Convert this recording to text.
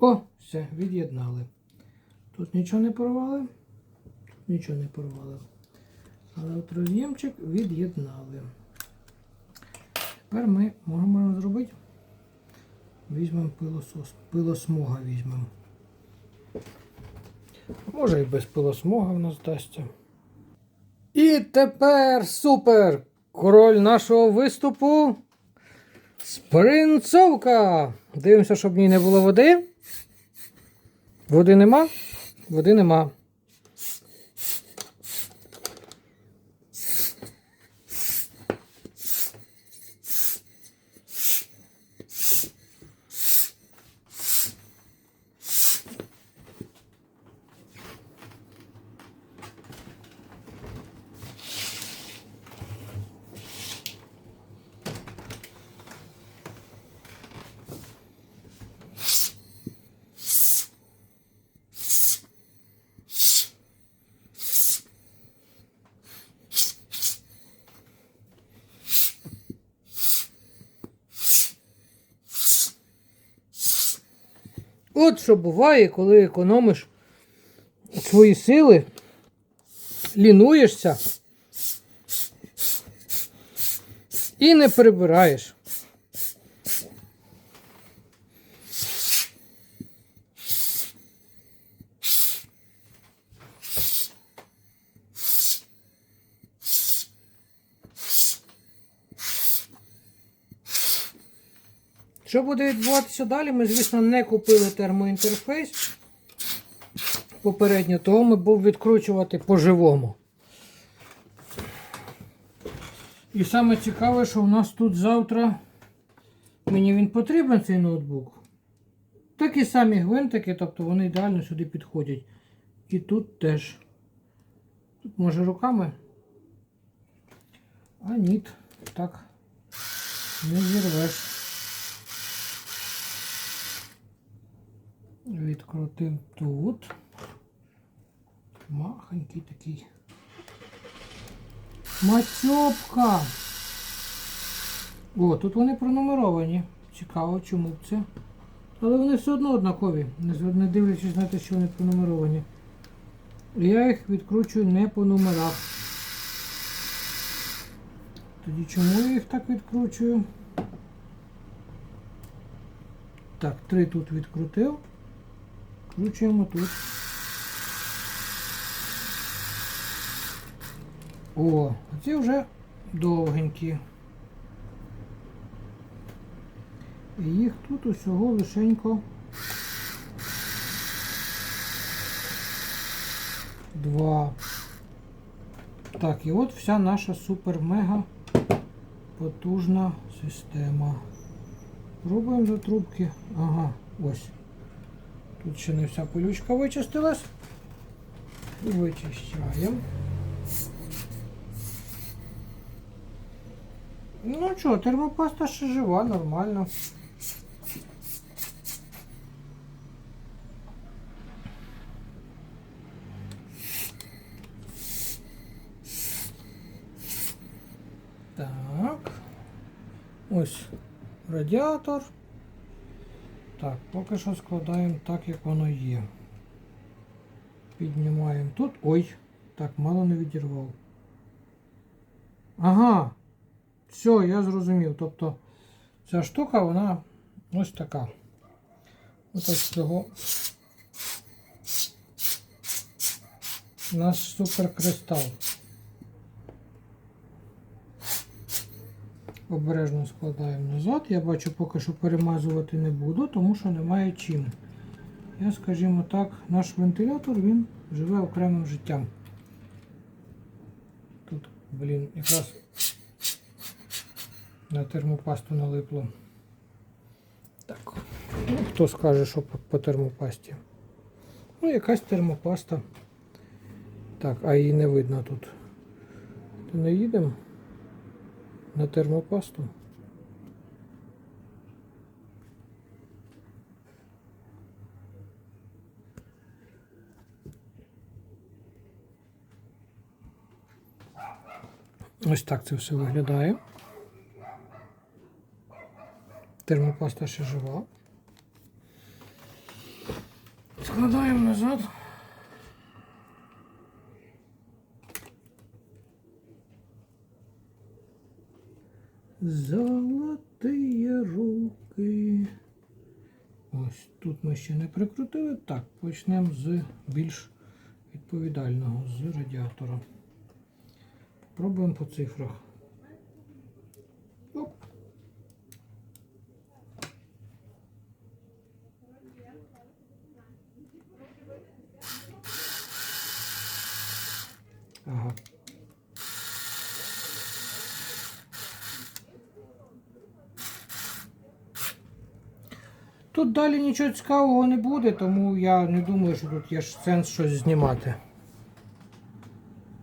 О, все, від'єднали. Тут нічого не порвали. Тут нічого не порвали. Але от роз'ємчик від'єднали. Тепер ми можемо зробити. Візьмемо пилосос. Пилосмога візьмемо. Може і без пилосмога в нас дасться. І тепер супер! Король нашого виступу. Спринцовка! Дивимося, щоб в ній не було води. Води нема? Води нема. От що буває, коли економиш свої сили, лінуєшся і не прибираєш. Що буде відбуватися далі? Ми, звісно, не купили термоінтерфейс. Попередньо, того ми був відкручувати по-живому. І саме цікаве, що у нас тут завтра мені він потрібен цей ноутбук. Такі самі гвинтики, тобто вони ідеально сюди підходять. І тут теж. Тут може руками. А ні, так не зірвеш. Відкрутив тут. Махонький такий. Матьопка. О, тут вони пронумеровані. Цікаво, чому б це. Але вони все одно однакові, не дивлячись на те, що вони пронумеровані. Я їх відкручую не по номерах. Тоді чому я їх так відкручую? Так, три тут відкрутив. Включуємо тут. О, ці вже довгенькі. І їх тут усього лишенько два. Так, і от вся наша супер-мега потужна система. Пробуємо за трубки. Ага, ось. Тут ще не вся пилючка вичистилась. Вичищаємо. Ну що, термопаста ще жива, нормально. Так. Ось радіатор. Так, поки що складаємо так, як воно є. Піднімаємо тут. Ой, так, мало не відірвав. Ага. Все, я зрозумів. Тобто ця штука, вона ось така. Ось цього. Наш суперкристал. Обережно складаємо назад. Я бачу, поки що перемазувати не буду, тому що немає чим. Я, скажімо так, наш вентилятор він живе окремим життям. Тут, блін, якраз на термопасту налипло. Так. Ну, хто скаже, що по, по термопасті? Ну, якась термопаста. Так, а її не видно тут. То не їдемо на термопасту. Ось так це все виглядає. Термопаста ще жива. Складаємо назад. Золотые руки. Ось тут ми ще не прикрутили. Так, почнемо з більш відповідального, з радіатора. Попробуємо по цифрах. Оп. Ага. Тут далі нічого цікавого не буде, тому я не думаю, що тут є сенс щось знімати.